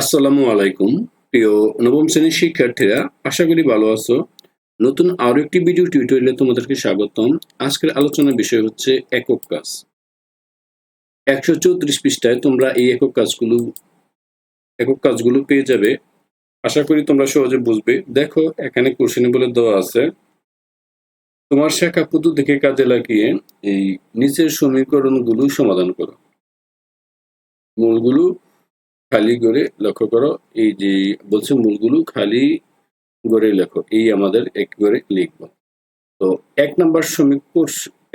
আসসালামু আলাইকুম। প্রিয় নবম শ্রেণির শিক্ষার্থীরা, আশা করি ভালো আছো। নতুন আরও একটি ভিডিও টিউটোরিয়ালে তোমাদেরকে স্বাগতম। আজকের আলোচনার বিষয় হচ্ছে একক কাজ। একশো চৌত্রিশ পৃষ্ঠায় তোমরা এই একক কাজগুলো একক কাজগুলো পেয়ে যাবে। আশা করি তোমরা সহজে বুঝবে। দেখো, এখানে কোশ্চেনে বলে দেওয়া আছে, তোমার শেখা থেকে কাজে লাগিয়ে এই নিচের সমীকরণগুলো সমাধান করো। মূলগুলো খালি করে লক্ষ্য করো, এই যে বলছে মূলগুলো খালি করে লেখো, এই আমাদের এক করে লিখব। তো এক নম্বর সমীকরণ,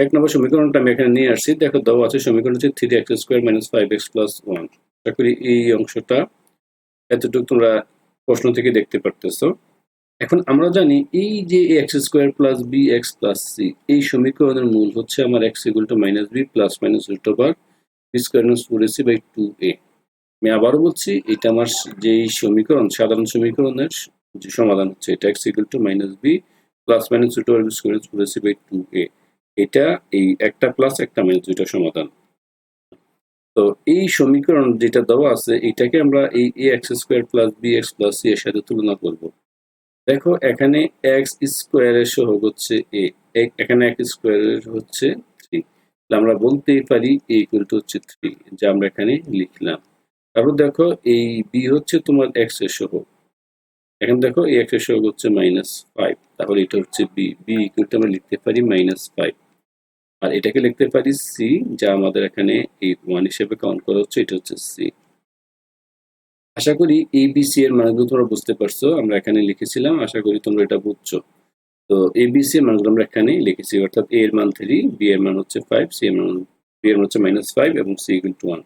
এক নম্বর সমীকরণটা আমি এখানে নিয়ে আসছি। দেখো দেওয়া আছে, সমীকরণ হচ্ছে three x square minus five x plus one আশা করি এই অংশটা এতটুকু তোমরা প্রশ্ন থেকে দেখতে পারতেছো। এখন আমরা জানি এই যে x square plus b x plus c এই সমীকরণের মূল হচ্ছে আমার x equal to minus b plus minus root over b square minus four a c by two a আমি আবারও বলছি, এটা আমার যে সমীকরণ, সাধারণ সমীকরণের যে সমাধান হচ্ছে, এটা x equal to minus b plus minus over b square by two a এটা এই একটা প্লাস একটা মাইনাস দুইটা সমাধান। তো এই সমীকরণ যেটা দেওয়া আছে, এটাকে আমরা এই a x square plus b x plus c এর সাথে তুলনা করব। দেখো, এখানে এক্স স্কোয়ারের সহগ হচ্ছে এ, এখানে এক্স স্কোয়ারের হচ্ছে থ্রি আমরা বলতেই পারি এ ইকুয়াল টু হচ্ছে থ্রি যা আমরা এখানে লিখলাম। তারপর দেখো এই বি হচ্ছে তোমার এক্সের সহগ। এখন দেখো এই এক্সের সহগ হচ্ছে মাইনাস ফাইভ তাহলে এটা হচ্ছে বি বি ইকুয়াল টু আমরা লিখতে পারি মাইনাস ফাইভ আর এটাকে লিখতে পারি সি যা আমাদের এখানে এই ওয়ান হিসেবে কাউন্ট করা হচ্ছে, এটা হচ্ছে সি আশা করি এই বি সি এর মানগুলো তোমরা বুঝতে পারছ, আমরা এখানে লিখেছিলাম, আশা করি তোমরা এটা বুঝছ। তো এ বি সি এর মানগুলো আমরা এখানে লিখেছি, অর্থাৎ এ এর মান থ্রি বি এর মান হচ্ছে ফাইভ সি এর মান বি এর মান হচ্ছে মাইনাস ফাইভ এবং সি ইকুয়াল টু ওয়ান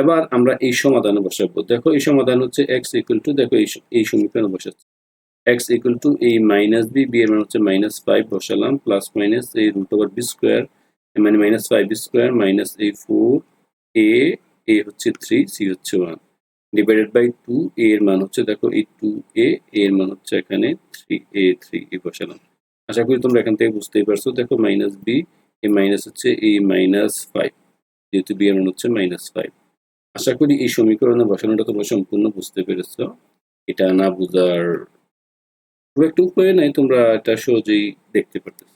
এবার আমরা এই সমাধানে বসাবো। দেখো এই সমাধান হচ্ছে এক্স ইকুয়াল টু দেখো এই সমীকরণে বসাচ্ছি। এক্স ইকুয়াল টু এই মাইনাস বি বি এর মান হচ্ছে মাইনাস ফাইভ বসালাম প্লাস মাইনাস এই রুট ওভার বি স্কোয়ার মানে মাইনাস ফাইভ স্কোয়ার মাইনাস এই ফোর এ এ হচ্ছে থ্রি সি হচ্ছে one divided by two a এর মান হচ্ছে, দেখো এই টু এ এর মান হচ্ছে এখানে থ্রি এ থ্রি এ বসালাম। আশা করি তোমরা এখান থেকে বুঝতেই পারছ। দেখো মাইনাস বি এই মাইনাস হচ্ছে এই মাইনাস ফাইভ যেহেতু বি এর মান হচ্ছে মাইনাস ফাইভ আশা করি এই সমীকরণে বসানোটা তোমরা সম্পূর্ণ বুঝতে পেরেছ। এটা না বুঝার খুব একটা উপায় নাই, তোমরা এটা সহজেই দেখতে পারতেছ।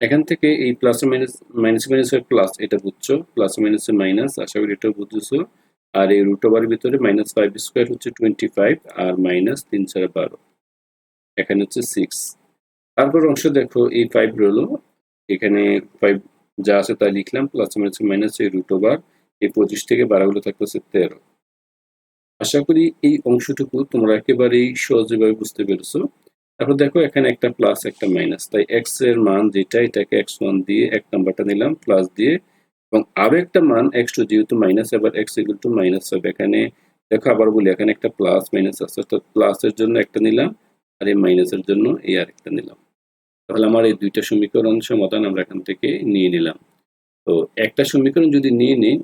এখান থেকে এই plus minus minus minus plus এটা বুঝছ প্লাস মাইনাস মাইনাস আশা করি এটাও বুঝেছ। আর এই রুট ওভার ভিতরে মাইনাস ফাইভ স্কোয়ার হচ্ছে টোয়েন্টি ফাইভ আর মাইনাস তিন চার বারো। এখানে হচ্ছে সিক্স তারপর অংশ দেখো, এই ফাইভ রইল। এখানে ফাইভ যা আছে তা লিখলাম প্লাস মাইনাস মাইনাস এই রুট ওভার এই পঁচিশ থেকে বারোগুলো থাকতেছে তেরো। আশা করি এই অংশটুকু তোমরা একেবারেই সহজভাবে বুঝতে পেরেছ। তারপর দেখো, এখানে একটা প্লাস একটা মাইনাস তাই এক্সের মান যেটা, এটাকে এক্স ওয়ান দিয়ে এক নাম্বারটা নিলাম প্লাস দিয়ে। এবং আরও একটা মান এক্স টু যেহেতু মাইনাস এবার এক্স ইকুয়াল টু মাইনাস হবে। এখানে দেখো, আবার বলি, এখানে একটা প্লাস মাইনাস আছে। অর্থাৎ প্লাসের জন্য একটা নিলাম, আর এই মাইনাসের জন্য এই আরেকটা নিলাম। তাহলে আমার এই দুইটা সমীকরণ সমাধান আমরা এখান থেকে নিয়ে নিলাম। তো একটা সমীকরণ যদি নিয়ে নিই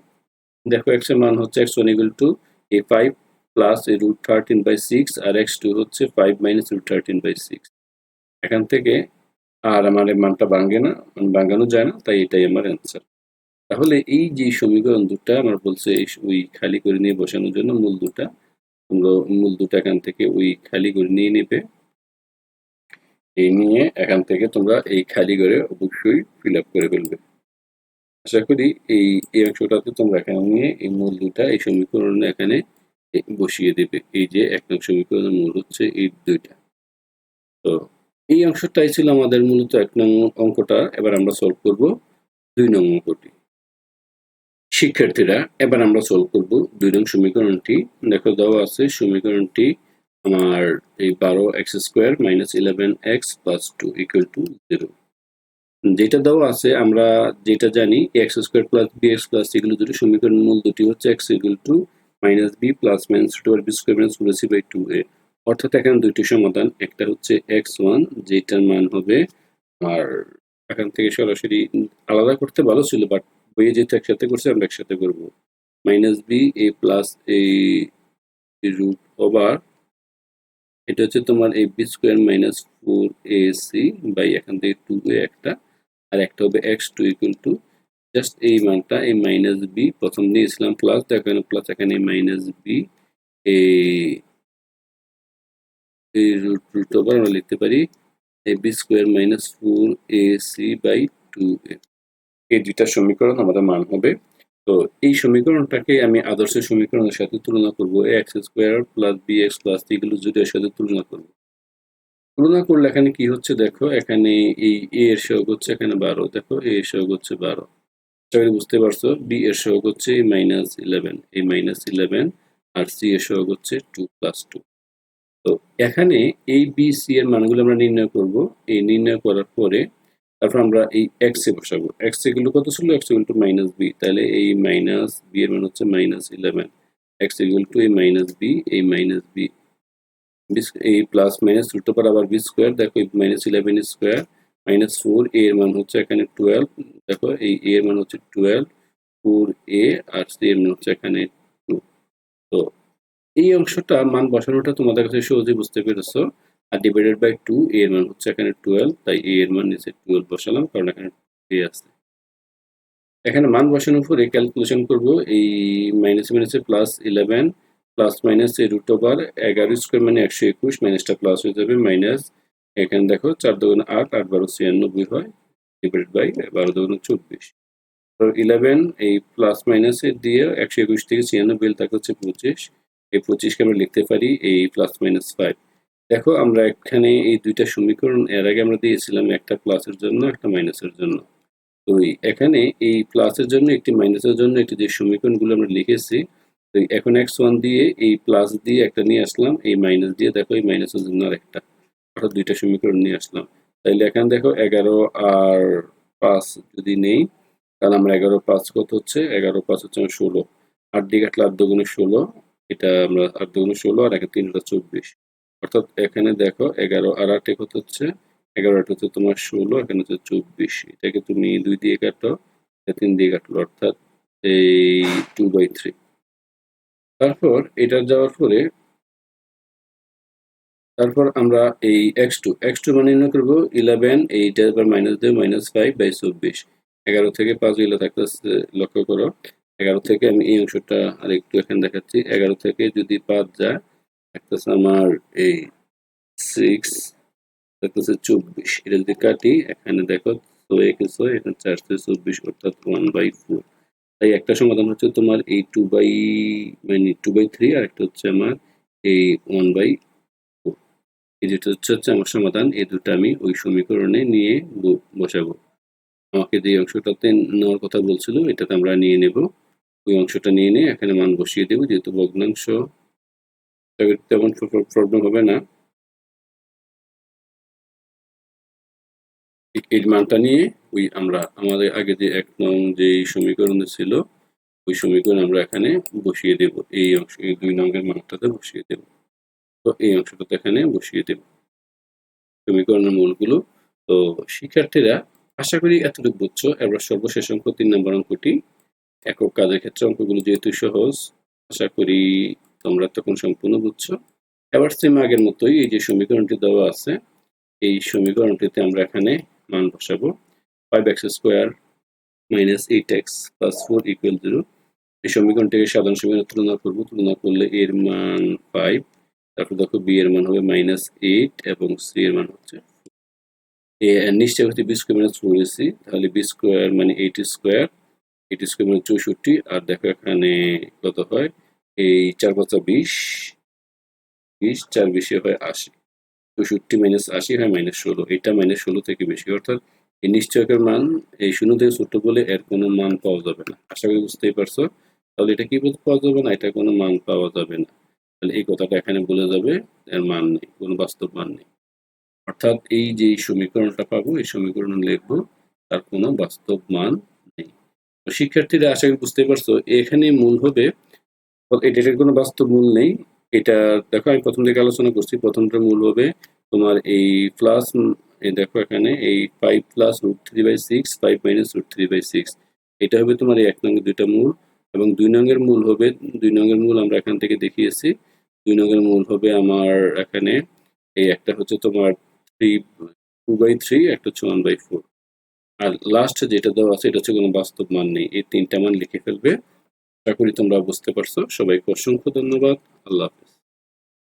দেখো এক্সের মান হচ্ছে x one equal to a five plus a root thirteen by six R x two হচ্ছে five minus root thirteen by six এখান থেকে আর আমার এই মানটা ভাঙে না মানে ভাঙানো যায় না, তাই এটাই আমার অ্যান্সার তাহলে এই যে সমীকরণ দুটা আমার বলছে ওই খালি করে নিয়ে বসানোর জন্য মূল দুটা, তোমরা মূল দুটা এখান থেকে ওই খালি করে নিয়ে নেবে। এই নিয়ে এখান থেকে তোমরা এই খালি করে অবশ্যই ফিল আপ করে ফেলবে। আশা করি এই এই অংশটাতে তোমরা এখানে নিয়ে এই মূল দুটা এই সমীকরণে এখানে বসিয়ে দেবে। এই যে এক নং সমীকরণের মূল হচ্ছে এই দুইটা। তো এই অংশটাই ছিল আমাদের মূলত এক নং অঙ্কটা। এবার আমরা সলভ করব দুই নং অঙ্কটি। শিক্ষার্থীরা, এবার আমরা সলভ করব দুই নং সমীকরণটি। দেখো দেওয়া আছে সমীকরণটি আমার এই বারো x square minus eleven x plus two equal to zero. যেটা দেওয়া আছে, আমরা যেটা জানি x square plus b x plus এগুলো দুটো সমীকরণ মূল দুটি হচ্ছে x equal to minus b plus minus two R b square minus four c by two a অর্থাৎ এখানে দুইটি সমাধান, একটা হচ্ছে এক্স ওয়ান যেটার মান হবে আর এখান থেকে সরাসরি আলাদা করতে ভালো ছিল বাট বইয়ে যেহেতু একসাথে করছে, আমরা একসাথে করব। মাইনাস বি এ প্লাস এই রুট ওভার এটা হচ্ছে তোমার a b square minus four a c by এখান থেকে টু এ একটা আর একটা হবে x two equal to just এই মানটা, এই মাইনাস বি প্রথম দিয়েছিলাম প্লাস দেখো এখানে প্লাস এখানে মাইনাস বি এই রুট রুট ওভার আমরা লিখতে পারি a b square minus four a c by two a এই দুইটা সমীকরণ আমাদের মান হবে। তো এই সমীকরণটাকে আমি আদর্শ সমীকরণের সাথে তুলনা করব x square plus b x plus যদি এর সাথে তুলনা করব। তুলনা করলে এখানে কি হচ্ছে দেখো, এখানে এই এ এর সহগ হচ্ছে এখানে বারো, দেখো এ এর সহগ হচ্ছে বারো। চাকরি বুঝতে পারছ বি এর সহগ হচ্ছে এই মাইনাস ইলেভেন এই মাইনাস ইলেভেন আর সি এর সহগ হচ্ছে টু প্লাস টু তো এখানে এই বি সি এর মানগুলো আমরা নির্ণয় করব। এই নির্ণয় করার পরে তারপর আমরা এই এক্স এ বসাবো। এক্স এগুলো কত ছিল? X equal to minus b তাহলে এই মাইনাস বি এর মান হচ্ছে minus eleven x equal to এই মাইনাস বি এই মাইনাস বি এই প্লাস মাইনাস রুট ওভার আবার বি স্কোয়ার দেখো minus eleven square minus four a এর মান হচ্ছে এখানে টুয়েলভ দেখো এই এ এর মান হচ্ছে টুয়েলভ ফোর এ আর সি এর মান হচ্ছে এখানে টু তো এই অংশটা মান বসানোটা তোমাদের কাছে সহজে বুঝতে পেরেছ। আর ডিভাইডেড বাই টু এ এর মান হচ্ছে এখানে টুয়েলভ তাই এ এর মান নিচে টুয়েলভ বসালাম, কারণ এখানে এ আছে। এখানে মান বসানোর পরে ক্যালকুলেশন করব, এই মাইনাস মাইনাসে প্লাস ইলেভেন প্লাস মাইনাস এই রুট ওভার এগারো স্কোয়ার মানে একশো একুশ মাইনাসটা প্লাস হয়ে যাবে মাইনাস এখানে দেখো চার দোকানে আট আট বারো ছিয়ানব্বই হয় ডিভাইড বাই বারো দোকানে চব্বিশ। তো ইলেভেন এই প্লাস মাইনাসে দিয়ে একশো একুশ থেকে ছিয়ানব্বই থাকে হচ্ছে পঁচিশ। এই পঁচিশকে আমরা লিখতে পারি এই প্লাস মাইনাস ফাইভ দেখো আমরা এখানে এই দুইটা সমীকরণ এর আগে আমরা দিয়েছিলাম, একটা প্লাসের জন্য, একটা মাইনাসের জন্য। তো এখানে এই প্লাসের জন্য, একটি মাইনাসের জন্য, একটি যে সমীকরণগুলো আমরা লিখেছি এখন এক্স ওয়ান দিয়ে এই প্লাস দিয়ে একটা নিয়ে আসলাম, এই মাইনাস দিয়ে দেখো এই মাইনাসের জন্য আর একটা অর্থাৎ দুইটা সমীকরণ নিয়ে আসলাম। তাইলে এখানে দেখো এগারো আর পাঁচ যদি নেই, তাহলে আমরা এগারো পাঁচ কত হচ্ছে? এগারো পাঁচ হচ্ছে ষোলো। আট দিকে কাটলে আট দুগুণে ষোলো, এটা আমরা আট দুগুণে ষোলো আর একে তিনটা চব্বিশ। অর্থাৎ এখানে দেখো এগারো আর আটে কত হচ্ছে? এগারো আট হচ্ছে তোমার ষোলো, এখানে হচ্ছে চব্বিশ। এটাকে তুমি দুই দিয়ে কাটো তিন দিয়ে কাটলো। অর্থাৎ এই টু বাই থ্রি তারপর এটা যাওয়ার পরে তারপর আমরা এই এক্স টু এক্স টু মানে নির্ণয় করব ইলেভেন এইটা এবার মাইনাস দেবো মাইনাস ফাইভ বাই চব্বিশ। এগারো থেকে পাঁচগুলো থাকতেছে লক্ষ্য করো, এগারো থেকে আমি এই অংশটা আর একটু এখানে দেখাচ্ছি। এগারো থেকে যদি পাঁচ যায় থাকতেছে আমার এই সিক্স থাকতেছে চব্বিশ। এটা যদি কাটি, এখানে দেখো ছয় একে ছয় এখানে চার থেকে চব্বিশ অর্থাৎ ওয়ান বাই ফোর তাই একটা সমাধান হচ্ছে তোমার এই টু বাই মানে টু বাই থ্রি আর একটা হচ্ছে আমার এই ওয়ান বাই এই যেটা হচ্ছে হচ্ছে আমার সমাধান, এই দুটো আমি ওই সমীকরণে নিয়ে বসাবো। আমাকে যে অংশটাতে নেওয়ার কথা বলছিল এটাতে আমরা নিয়ে নেব। ওই অংশটা নিয়ে নিয়ে এখানে মান বসিয়ে দেবো, যেহেতু ভগ্নাংশ। তেমন প্রবলেম হবে না। এই মানটা নিয়ে ওই আমরা, আমাদের আগে যে এক নং যে সমীকরণ ছিল, ওই সমীকরণ আমরা এখানে বসিয়ে দেব। এই অংশ, এই দুই নঙ্গের মানটাতে বসিয়ে দেব। তো এই অংশটাতে এখানে বসিয়ে দেব। সমীকরণের মূলগুলো। তো শিক্ষার্থীরা, আশা করি এতটুকু বুঝছ। এবার সর্বশেষ অঙ্ক, তিন নম্বর অঙ্কটি। একক কাজের ক্ষেত্রে অঙ্কগুলো যেহেতু সহজ, আশা করি তোমরা তখন সম্পূর্ণ বুঝছ। এবার সেম আগের মতোই এই যে সমীকরণটি দেওয়া আছে, এই সমীকরণটিতে আমরা এখানে মান বসাবো। Five x square minus eight x plus four equal zero এই সমীকরণটিকে সাধারণ সমীকরণ তুলনা করব। তুলনা করলে এর মান ফাইভ তারপর দেখো বি এর মান হবে মাইনাস এইট এবং সি এর মান হচ্ছে এ নিশ্চয় হচ্ছে b square minus four a c, তাহলে বি স্কোয়ার মানে এইট স্কোয়ার এইট স্কোয়ার মানে চৌষট্টি, আর দেখো এখানে কত হয়? এই চার পাঁচা বিশ বিশ, চার বিশে হয় আশি। চৌষট্টি মাইনাস আশি হয় মাইনাস ষোলো। এটা মাইনাস ষোলো থেকে বেশি। অর্থাৎ এই নিশ্চয়কের মান এই শূন্য থেকে ছোট বলে এর কোনো মান পাওয়া যাবে না। আশা করি বুঝতেই পারছ? তাহলে এটা কি বলতে পাওয়া যাবে না? এটা কোনো মান পাওয়া যাবে না। তাহলে এই কথাটা এখানে বলে যাবে, এর মান নেই, কোনো বাস্তব মান নেই। অর্থাৎ এই যে সমীকরণটা পাবো, এই সমীকরণ লিখব, তার কোনো বাস্তব মান নেই। শিক্ষার্থীরা, আশা করি বুঝতে পারছ এখানে মূল হবে। এটার কোনো বাস্তব মূল নেই। এটা দেখো, আমি প্রথম থেকে আলোচনা করছি। প্রথমটা মূল হবে তোমার এই প্লাস দেখো এখানে, এই five plus root three by six five minus root three by six এটা হবে তোমার এই এক নঙ্গের দুইটা মূল এবং দুই নঙ্গের মূল হবে, দুই নঙ্গের মূল আমরা এখান থেকে দেখিয়েছি। দুই নঙ্গের মূল হবে আমার এখানে, এই একটা হচ্ছে তোমার থ্রি টু বাই থ্রি একটা হচ্ছে ওয়ান বাই ফোর আর লাস্ট যেটা দেওয়া আছে, এটা হচ্ছে কোনো বাস্তব মান নেই। এই তিনটা মান লিখে ফেলবে। আশা করি তোমরা বুঝতে পারছ। সবাইকে অসংখ্য ধন্যবাদ। আল্লাহ হাফিজ।